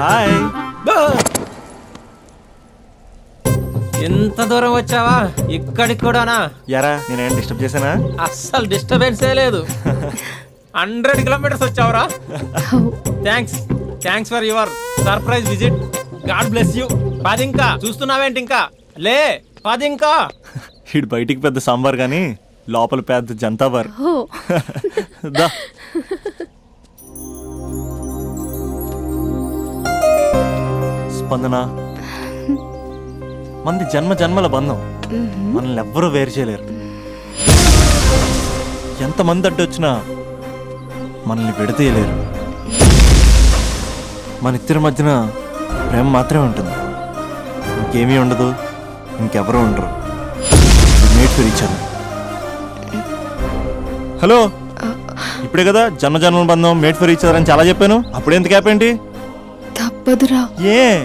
Hi. ఎంత దూరం వచ్చావా? ఇక్కడికి కూడానా? యారా నేనేం డిస్టర్బ్ చేశానా? అస్సలు డిస్టర్బెన్సే లేదు. Hundred kilometres వచ్చావురా. Thanks thanks for your surprise visit God bless you పది ఇంకా చూస్తున్నావేంటి ఇంకా? లే పది ఇంకా ఇటు బయటికి పెద్ద సాంబార్ కానీ లోపల పెద్ద జంతాబార్. ఓ. దా. స్పందన మంది జన్మ జన్మల బంధం. మనల్ని ఎవ్వరూ వేరు చేయలేరు. ఎంతమంది అడ్డొచ్చినా మనల్ని విడదీయలేరు. మన ఇద్దరి మధ్యన ప్రేమ మాత్రమే ఉంటుంది. ఇంకేమీ ఉండదు ఇంకెవరూ ఉండరు. Mate for hello? ఇప్పుడే కదా జన్మ జన్మల బంధం మేట్ ఫర్ అని చాలా చెప్పాను. అప్పుడు ఎందుకు ఏంటి? తప్పదురా. ఏ?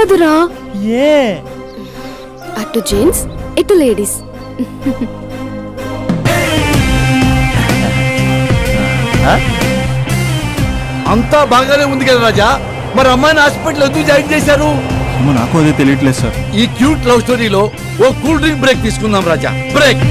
తప్పదురా ఏ? అటు జెంట్స్ ఇటు లేడీస్? అంతా బాగానే ఉంది కదా రాజా. మరి అమ్మాయిని హాస్పిటల్ ఎందుకు జాయిన్ చేశారు? ఏమో నాకు అదే తెలియట్లేదు సార్. ఈ క్యూట్ లవ్ స్టోరీలో ఓ కూల్ డ్రింక్ బ్రేక్ తీసుకుందాం రాజా. బ్రేక్.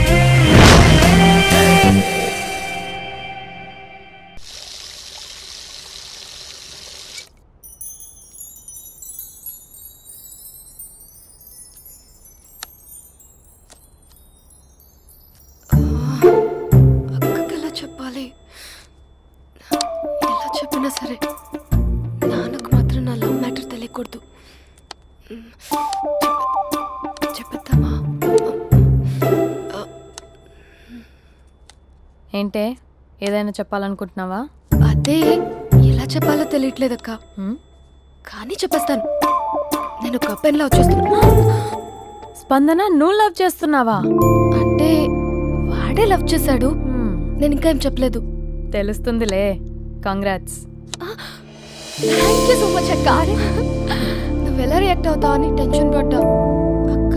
చెప్పేద్దామా ఏంటే? ఏదైనా చెప్పాలనుకుంటున్నావా? అదే ఎలా చెప్పాలో తెలియట్లేదక్క? కానీ చెప్పేస్తాను. నేను ఒక అబ్బాయిలా వచ్చేస్తున్నా స్పందన నువ్వు లవ్ చేస్తున్నావా? అంటే వాడే లవ్ చేశాడు. నేను ఇంకా ఏం చెప్పలేదు. తెలుస్తుందిలే. Congrats thank you so much అక్క. ఎలా రియాక్ట్ అవుతావు? అని టెన్షన్ పడ్డా అక్క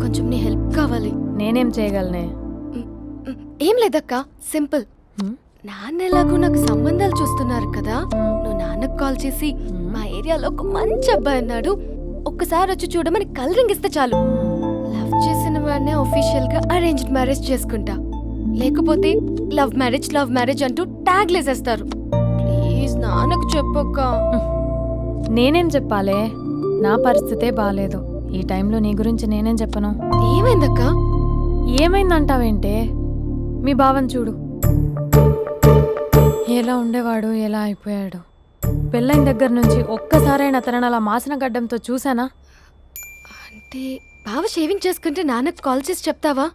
కొంచెం నీ హెల్ప్ కావాలి. నేనేం చేయగలనే? ఏం లేదక్క సింపుల్? నాన్న ఎలాగో నాకు సంబంధాలు చూస్తున్నారు కదా. నువ్వు నాన్నకు కాల్ చేసి. మా ఏరియాలో ఒక మంచి అబ్బాయి అన్నాడు ఒక్కసారి వచ్చి చూడమని కలరింగ్ ఇస్తే చాలు. లవ్ చేసిన వాడినే ఒఫీషియల్గా అరేంజ్డ్ మ్యారేజ్ చేసుకుంటా. లేకపోతే లవ్ మ్యారేజ్ లవ్ మ్యారేజ్ అంటూ ట్యాగ్ లేసేస్తారు. ప్లీజ్ నాన్నకు చెప్పక్క నేనేం చెప్పాలే? నా పరిస్థితే బాగాలేదు ఈ టైంలో నీ గురించి నేనేం చెప్పను? ఏమైందక్క? ఏమైందంటావేంటే? మీ భావం చూడు. ఎలా ఉండేవాడు ఎలా అయిపోయాడు? పెళ్ళైన దగ్గర నుంచి ఒక్కసారైనా తనని అలా మాసిన గడ్డంతో చూసానా? అంటే బావ షేవింగ్ చేసుకుంటే నాన్నకు కాల్ చేసి చెప్తావా?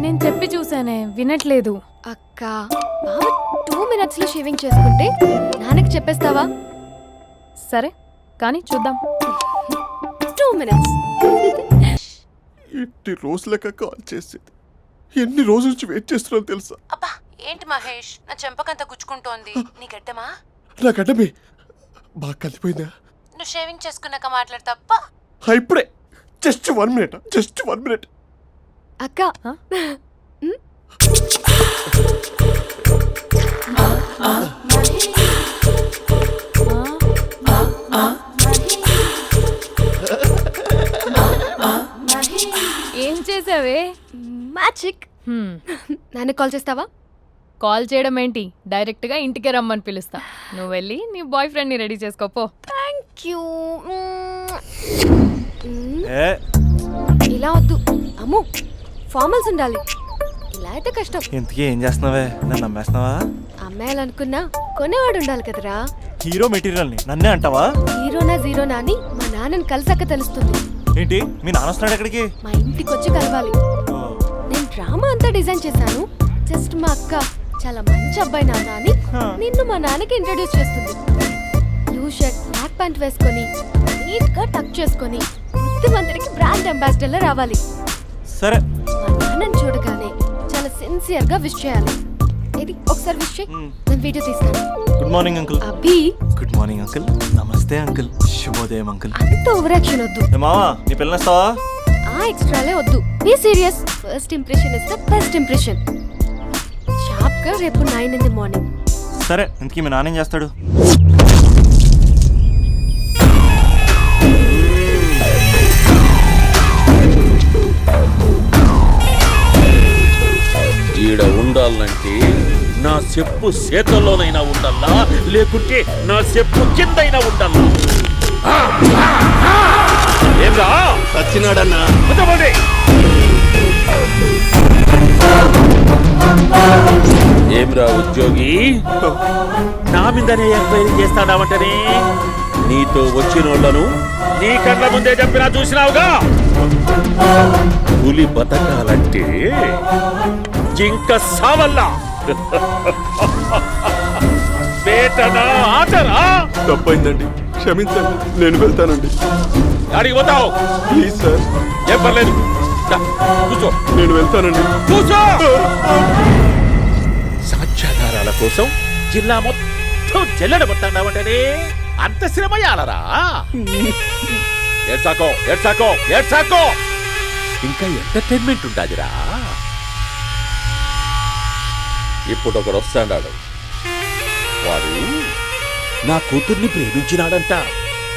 నేను చెప్పి చూసానే వినట్లేదు. అక్క బావ టూ మినిట్స్లో షేవింగ్ చేసుకుంటే నాన్నకి చెప్పేస్తావా? సరే కానీ చూద్దాం. టూ మినిట్స్ ఎన్ని రోజులక కాల్ చేసేది. ఎన్ని రోజుల నుంచి వెయిట్ చేస్తున్నాను తెలుసా? అబ్బా ఏంటి మహేష్? నా చెంపకంత గుచ్చుకుంటోంది. నీ గడ్డమా నా గడ్డమే. బాగా కలిపోయిందా? నువ్వు షేవింగ్ చేసుకున్నాక మాట్లాడు తప్ప ఆ, ఇప్పుడే. Just one minute just one minute అక్క హ? ఏం చేసావే? మ్యాజిక్. హ్మ్, నాన్న కాల్ చేస్తావా? కాల్ చేయడం ఏంటి? డైరెక్ట్గా ఇంటికే రమ్మని పిలుస్తా. నువ్వు వెళ్ళి నీ బాయ్ ఫ్రెండ్ని రెడీ చేసుకోపో థ్యాంక్ యూ ఏ? ఇలా వద్దు. అమ్ము ఫార్మల్స్ ఉండాలి. ఇలా అయితే కష్టం. ఇంతకీ ఏం చేస్తున్నావే? నన్ను నమ్మేస్తున్నావా? అమ్మాయిలు అనుకున్నా కొనేవాడు ఉండాలి కదరా. హీరో మెటీరియల్ని నన్నే అంటావా? హీరోనా జీరోనా అని మా నాన్నని కలిసాక తెలుస్తుంది. ఏంటి? మీ నాన్న వస్తున్నాడు ఎక్కడికి? మా ఇంటికి వచ్చి కలవాలి నేను డ్రామా అంతా డిజైన్ చేశాను. జస్ట్ మా అక్క చాలా మంచి అబ్బాయి నాన్న అని. నిన్ను మా నాన్నకి ఇంట్రడ్యూస్ చేస్తుంది. బ్లూ షర్ట్ బ్లాక్ ప్యాంట్ వేసుకొని నీట్గా టక్ చేసుకొని బుద్ధిమంతుడికి బ్రాండ్ అంబాసిడర్ రావాలి. సరే. మా నాన్నని చూడగానే చాలా సిన్సియర్గా విష్ చేయాలి. ఇది ఒకసారి వీడియో తీస్తాను. గుడ్ మార్నింగ్ అంకుల్ అబ్బి. గుడ్ మార్నింగ్ అంకుల్ నమస్తే అంకుల్ శుభోదయం అంకుల్ అంత ఓవరాక్షన్ వద్దు. ఏ మావా నీ పిల్లనిస్తావా ఆ ఎక్స్ట్రాలే వద్దు. Be serious first impression is the best impression షాప్గా రేపు నైన్ ఇన్ ది మార్నింగ్ సరే ఇంతకీ మీ నానేం చేస్తాడు? ఈడ ఉండాలంటే నా చెప్పు చేతల్లోనైనా ఉండల్లా లేకుంటే నా చెప్పు కిందైనా ఉండల్లా! ఏంరా? సచ్చినాడన్నా ఏమ్రా ఉద్యోగి? నా మీదనే ఎంక్వైరీ చేస్తాడావంటనే? నీతో వచ్చినోళ్ళను నీ కళ్ళ ముందే చెప్పినా చూసినావుగా? పులి బతకాలంటే జింక సావల్లా. తప్పైందండి. క్షమించండి. నేను వెళ్తానండి. అడిగి పోతావు. Please sir. ఏం పర్లేదు. కూర్చో. నేను వెళ్తానండి. కూర్చో! సాక్ష్యాధారాల కోసం జిల్లా మొత్తం జల్లెడబట్టాడావంటనే అంత శ్రమ యాలరా ఏడ్సాకో ఏడ్సాకో ఏడ్సాకో ఇంకా ఎంటర్టైన్మెంట్ ఉండాదిరా. ఇప్పుడు ఒకడు వస్తాడాడు. వాడు నా కూతుర్ని ప్రేమించినాడంట.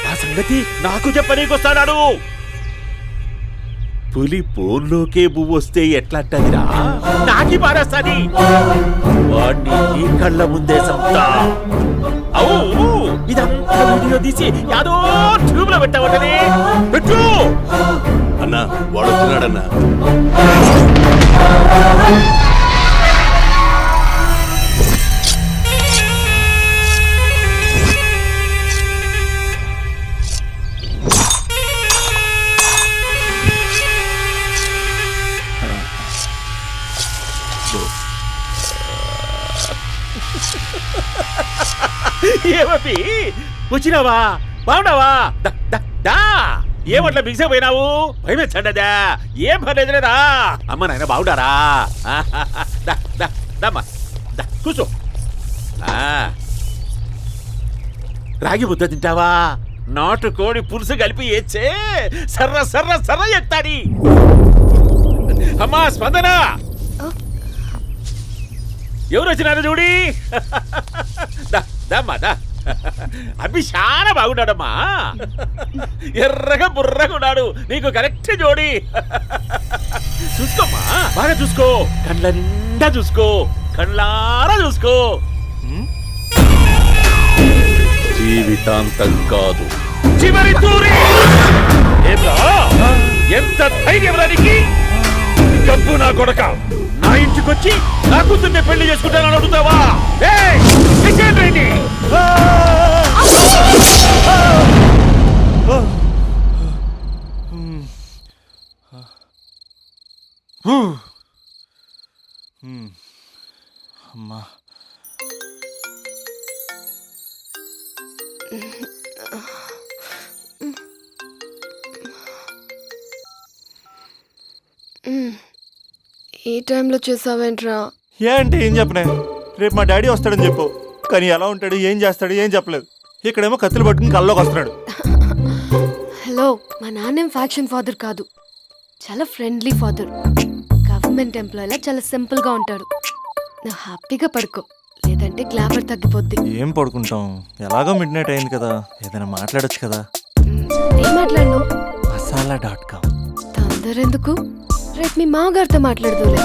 ఆ సంగతి నాకు చెప్పనీకొస్తాడాడు పులి పోన్లోకే బువ్వొస్తే వస్తే ఎట్లాంటదిరా? నాకి పారేస్తాది. వాడిని నీ కళ్ళ ముందే సంతా అవు ఇదంతా వీడియో తీసి యాదో ట్యూబ్లో పెట్టావటనే పెట్టు! అన్నా వాడు వచ్చినాడన్నా ఏమపి వచ్చినావా బాగున్నావా? దా. ఏమట్లా బిగిసే పోయినావు భయమేచ్చండదా ఏం పర్లేదు లేదా అమ్మ నాయన బాగుండారా? దమ్మా. కూర్చో. ఆ. రాగి ముద్ద తింటావా? నాటు కోడి పులుసు కలిపి ఏచ్చే సర్ర సర్ర సర్ర ఎత్తాడి అమ్మా స్పందన! ఎవరు వచ్చినారు చూడి? దమ్మా దా. అభి చాలా బాగున్నాడమ్మా. ఎర్రగా బుర్రగా ఉన్నాడు. నీకు కరెక్ట్ జోడి. చూసుకోమ్మా. బాగా చూసుకో. కళ్ళ నిండా చూసుకో. కళ్ళారా చూసుకో. జీవితాంతం కాదు. చివరి తూరి? ఎంత ధైర్యం రానికి డబ్బు నా కొడక. నా ఇంటికొచ్చి నా కూతుర్నే పెళ్ళి చేసుకుంటానని అడుగుతావా? అమ్మా. ఈ టైంలో చేసావేంట్రా? ఏంటి ఏం చెప్పనే? రేపు మా డాడీ వస్తాడని చెప్పు. కానీ ఎలా ఉంటాడు ఏం చేస్తాడు ఏం చెప్పలేదు. ఇక్కడేమో కత్తులు పట్టుకుని కల్లోకి వస్తున్నాడు. హలో మా నాన్నేం ఫ్యాక్షన్ ఫాదర్ కాదు. చాలా ఫ్రెండ్లీ ఫాదర్. గవర్నమెంట్ ఎంప్లాయీలా చాలా సింపుల్గా ఉంటాడు. నువ్వు హ్యాపీగా పడుకో. లేదంటే గ్లామర్ తగ్గిపోద్ది. ఏం పడుకుంటాం? ఎలాగో మిడ్ నైట్ అయింది కదా. ఏదైనా మాట్లాడొచ్చు కదా. ఏం మాట్లాడను? Masala dot com. తొందర ఎందుకు? రేపు మీ మామగారితో మాట్లాడదులే.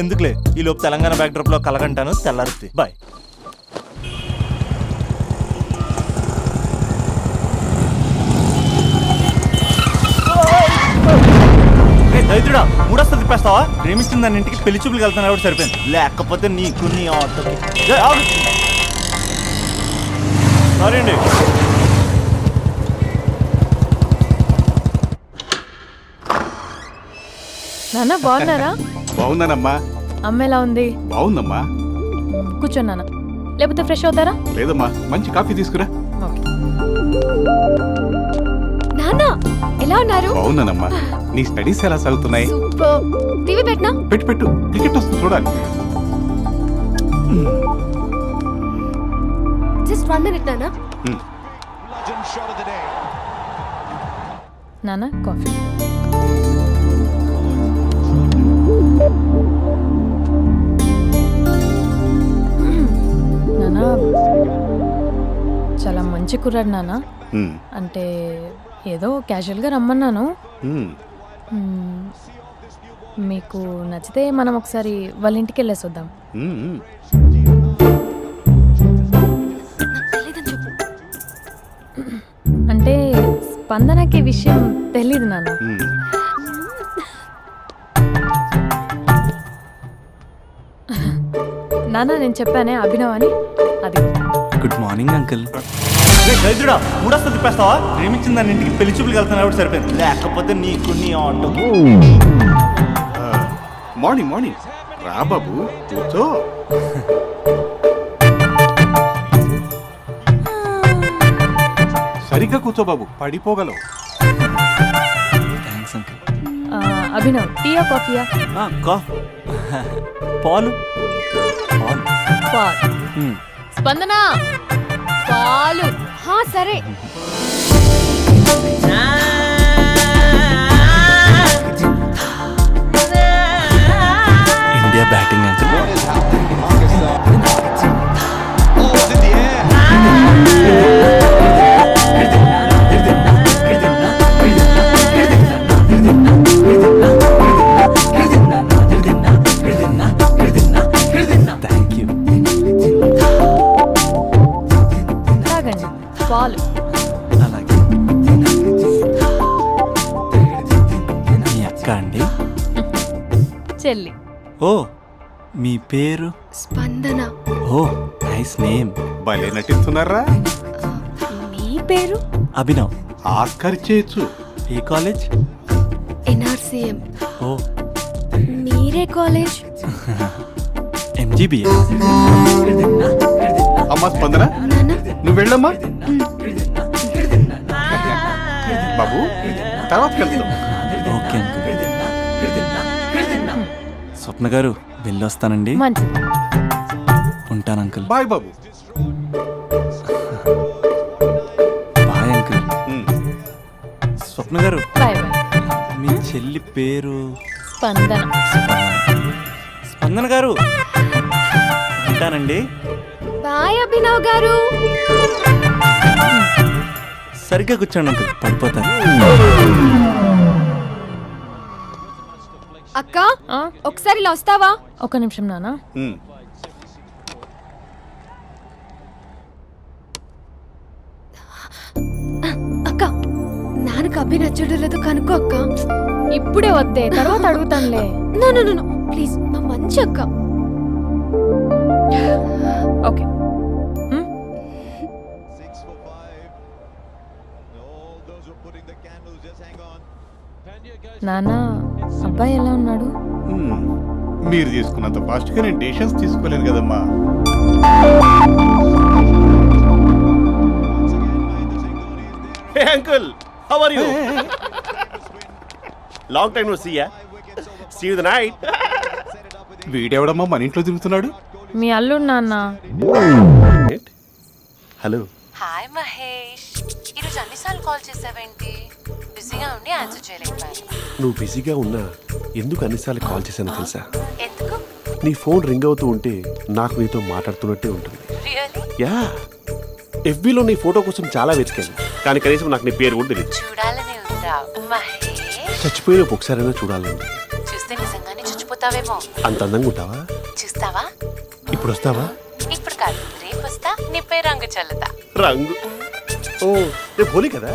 ఎందుకులే? ఈ లోపు తెలంగాణ బ్యాక్డ్రాప్లో కలగంటాను తెల్లారుద్ది. బాయ్. దైత్రుడా మూడొస్తా తిప్పేస్తావా? ప్రేమిస్తుంది దాని ఇంటికి పెళ్ళి చూపులు వెళ్తాను కాబట్టి సరిపోయింది. లేకపోతే నీకు నీ ఆటోకి. సారీ అండి. నాన్న బాగున్నారా? బాగున్నానమ్మా. అమ్మ ఎలా ఉంది? బాగుందమ్మా. కూర్చో నాన్న. లేకపోతే ఫ్రెష్ అవుతారా? లేదమ్మా మంచి కాఫీ తీసుకురా. నాన్న ఎలా ఉన్నారు? బాగున్నానమ్మా. నీ స్టడీస్ ఎలా సాగుతున్నాయి? సూపర్. టీవీ పెట్టినా? పెట్టు పెట్టు. క్రికెట్ వస్తుంది చూడాలి. జస్ట్ వన్ మినిట్ నాన్న. నాన్న కాఫీ. నాన్న చాలా మంచి కుర్రాడు నాన్న అంటే ఏదో క్యాజువల్గా రమ్మన్నాను. మ్మ్. మీకు నచ్చితే మనం ఒకసారి వాళ్ళ ఇంటికి వెళ్ళేసి వద్దాం. అంటే స్పందనకి ఈ విషయం తెలీదు నాన్న. నాన్న నేను చెప్పానే అభినవ్ అని గుడ్ మార్నింగ్ అంకుల్. దరిద్రుడా మూడొస్తా తిప్పేస్తావా? ప్రేమించిన దాని ఇంటికి పెళ్ళి చూపులు వెళ్తున్నా కాబట్టి సరిపోయింది. లేకపోతే నీకు నీ ఆటోకి ఆ, మార్నింగ్ మార్నింగ్. రా బాబు కూర్చో. సరిగ్గా కూర్చో బాబు పడిపోగలవు. Thanks uncle. ఆ, అభినవ్ టీయా కాఫీయా? కా పాలు? పాలు. పాల్. స్పందన? పాలు. హా సరే. ఇండియా బ్యాటింగ్ అంకుల్ పేరు? స్పందన. Oh nice name. భలే నటిస్తున్నారా? మీ పేరు? అభినవ్. ఆస్కర్ చేయొచ్చు ఏ కాలేజ్? ఎన్ఆర్సీఎం. ఓ. మీరే కాలేజ్? ఎంజీబీఏ. అమ్మా స్పందన. నువ్వు వెళ్ళమ్మా. బాబు తర్వాత వెళ్తాం ఓకే అంకుల్. స్వప్న గారు వెళ్ళొస్తానండి. మంచిది. ఉంటాను అంకుల్. బాయ్ బాబు. Bye uncle. స్వప్న గారు బాయ్ బాయ్. మీ చెల్లి పేరు? స్పందన. స్పందన గారు. ఉంటానండి. బాయ్ అభినవ్ గారు. సరిగ్గా కూర్చోండి అంకుల్. పడిపోతాను. అక్క ఒకసారి ఇలా వస్తావా? ఒక నిమిషం నాన్న మ్మ్. అక్క నాన్నకు అభి నచ్చడం లేదో కనుక్కో అక్క. ఇప్పుడే వద్దే తర్వాత అడుగుతానులే. నో నో నో ప్లీజ్ మా మంచి అక్క. ఓకే. నాన్న అబ్బాయి ఎలా ఉన్నాడు. మీరు తీసుకున్నంత ఫాస్ట్గా నేను డెసిషన్స్ తీసుకోలేను కదమ్మా Hey uncle, how are you? Long time no see ya. See you the night. వీడెవడమ్మా మన ఇంట్లో తిరుగుతున్నాడు మీ అల్లుడు నాన్న హలో హాయ్ మహేష్ ఈరోజు అన్నిసార్లు కాల్ చేసావేంటి బిజీగా ఉండి ఆన్సర్ చేయలేకపోయాను నువ్వు బిజీగా ఉన్నా ఎందుకు అన్నిసార్లు కాల్ చేశాను తెలుసా? ఎందుకు? నీ ఫోన్ రింగ్ అవుతూ ఉంటే నాకు నీతో మాట్లాడుతున్నట్టే ఉంటుంది. Really yeah. ఎఫ్బీలో నీ ఫోటో కోసం చాలా వెతికాను. కానీ కనీసం నాకు నీ పేరు కూడా తెలియదు చూడాలని ఉందా? మహేష్? చచ్చిపోయిన ఒకసారైనా చూడాలండి చూస్తే నిజంగానే చచ్చిపోతావేమో. అంత అందంగా ఉంటావా? చూస్తావా? ఇప్పుడు వస్తావా? ఇప్పుడు కాదు రేపు వస్తా నీపై రంగు చల్లుతా. రంగు. ఓ రేపు హోలీ కదా?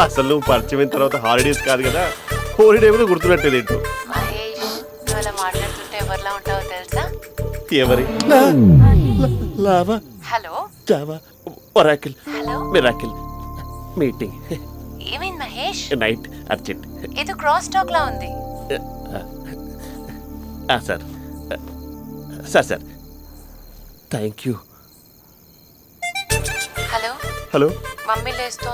అసలు నువ్వు పరిచయం తర్వాత హాలిడేస్ కాదు కదా. హోలిడే మీద గుర్తున్నట్టేది ఏంటో? మహేష్ నువ్వు అలా మాట్లాడుతుంటే ఎవరిలా ఉంటావో తెలుసా? ఎవరి? Lava. Hello. Java. Oracle. Hello. Miracle. Meeting. ఏమైంది మహేష్? Night urgent. ఏదో క్రాస్ టాక్ లా ఉంది sir. Sir sir. Thank you. Hello. Hello. Mummy లేస్తోంది.